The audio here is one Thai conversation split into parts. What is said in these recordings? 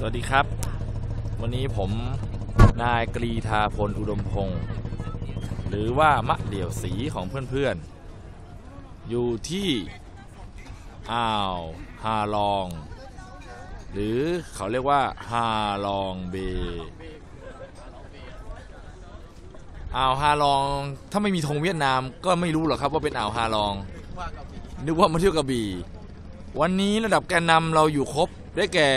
สวัสดีครับ วันนี้ผมนายกรีธาพลอุดมพงศ์หรือว่ามะเดี่ยวสีของเพื่อนๆ อยู่ที่อ่าวฮาลอง หรือเขาเรียกว่าฮาลองเบอ่าวฮาลองถ้าไม่มีธงเวียดนามก็ไม่รู้หรอกครับว่าเป็นอ่าวฮาลองนึกว่ามาเที่ยวกระบี่วันนี้ระดับแกนนำเราอยู่ครบได้แก่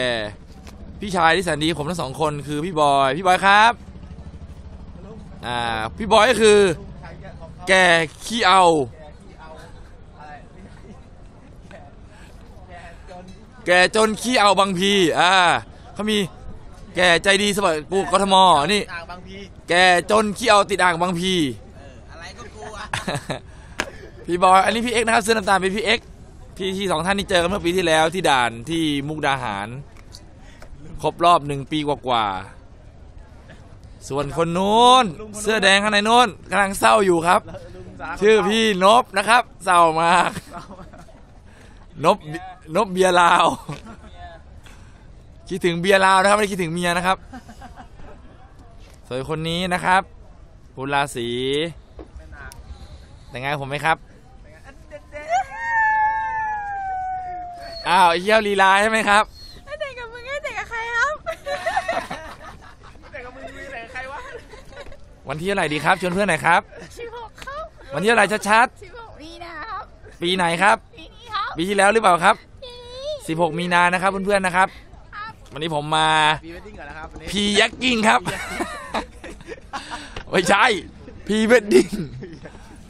พี่ชายที่แสนดีผมทั้งสองคนคือพี่บอยพี่บอยครับอ่าพี่บอยก็คือ แกขี้เอาแกจนขี้เอาบางพีอ่าเขามีแกใจดีสมัยกูกทมนี่อ่างบางพีแกจนขี้เอาติดอ่างบางพีเอออะไรก็กลัวพี่บอยอันนี้พี่เอ็กนะครับเสื้อน้ำตาลเป็นพี่เอ็กพี่ที่สองท่านนี่เจอกันเมื่อปีที่แล้วที่ด่านที่มุกดาหาร ครบรอบหนึ่งปีกว่าๆส่วนคนนู้นเสื้อแดงข้างในนู้นกำลังเศร้าอยู่ครับ ลุงสาชื่อพี่นบนะครับ เศร้ามาก นบนบเบียร์ลาว คิดถึงเบียร์ลาวนะครับไม่ได้คิดถึงเมียนะครับส่วนคนนี้นะครับบุญราศีแต่งงานกับผมไหมครับอ้าวไอ้เยี่ยวลีลาใช่ไหมครับ ไม่แต่งกับมึงไม่แต่งกับใครครับ แต่กับมึงมีแต่ใครวะ วันที่เท่าไหร่ดีครับชวนเพื่อนหน่อยครับ สิบหกครับวันที่เท่าไหร่ชัดสิบหกมีนาครับๆ ปีไหนครับ ปีนี้ครับปีที่แล้วหรือเปล่าครับ ปีนี้16 มีนานะครับเพื่อนๆนะครับ ครับวันนี้ผมมาพีเวดดิ้งก่อนนะครับวันนี้พียักกิ้งครับ ไม่ใช่พีเวดดิ้ง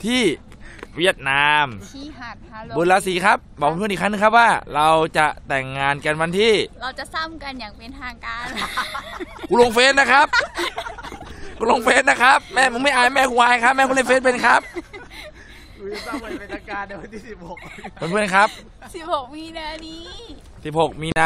ที่เวียดนามชีหาดฮาโลบุญราศีครับ บอกเพื่อนๆอีกครั้งนึงครับว่า เราจะแต่งงานกันวันที่ เราจะซ้ำกันอย่างเป็นทางการ กูลงเฟซนะครับ กูลงเฟซนะครับ แม่มึงไม่อายแม่กูอายครับ แม่กูเล่นเฟซเป็นครับกูจะต้องไปเป็นทางการในวันที่16เพื่อนๆครับ สิบหกมีนานี้ 16 มีนา